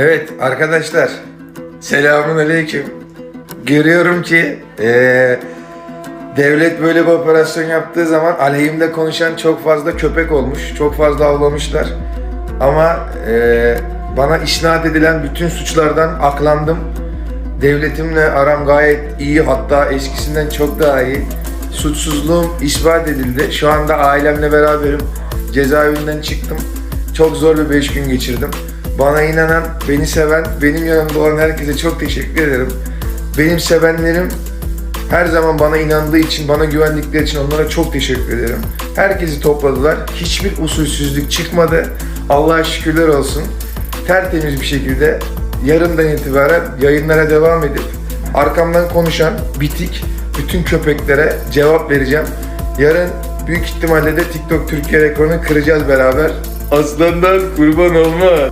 Evet arkadaşlar selamun aleyküm. Görüyorum ki eee, devlet böyle bir operasyon yaptığı zaman aleyhimde konuşan çok fazla köpek olmuş. Çok fazla avlamışlar. Ama eee, bana isnat edilen bütün suçlardan aklandım. Devletimle aram gayet iyi hatta eskisinden çok daha iyi. Suçsuzluğum ispat edildi. Şu anda ailemle beraberim. Cezaevinden çıktım. Çok zor bir 5 gün geçirdim. Bana inanan, beni seven, benim yanımda olan herkese çok teşekkür ederim. Benim sevenlerim her zaman bana inandığı için, bana güvendikleri için onlara çok teşekkür ederim. Herkesi topladılar. Hiçbir usulsüzlük çıkmadı. Allah'a şükürler olsun. Tertemiz bir şekilde yarından itibaren yayınlara devam edip arkamdan konuşan bitik bütün köpeklere cevap vereceğim. Yarın büyük ihtimalle de TikTok Türkiye rekorunu kıracağız beraber. Aslandan kurban olma.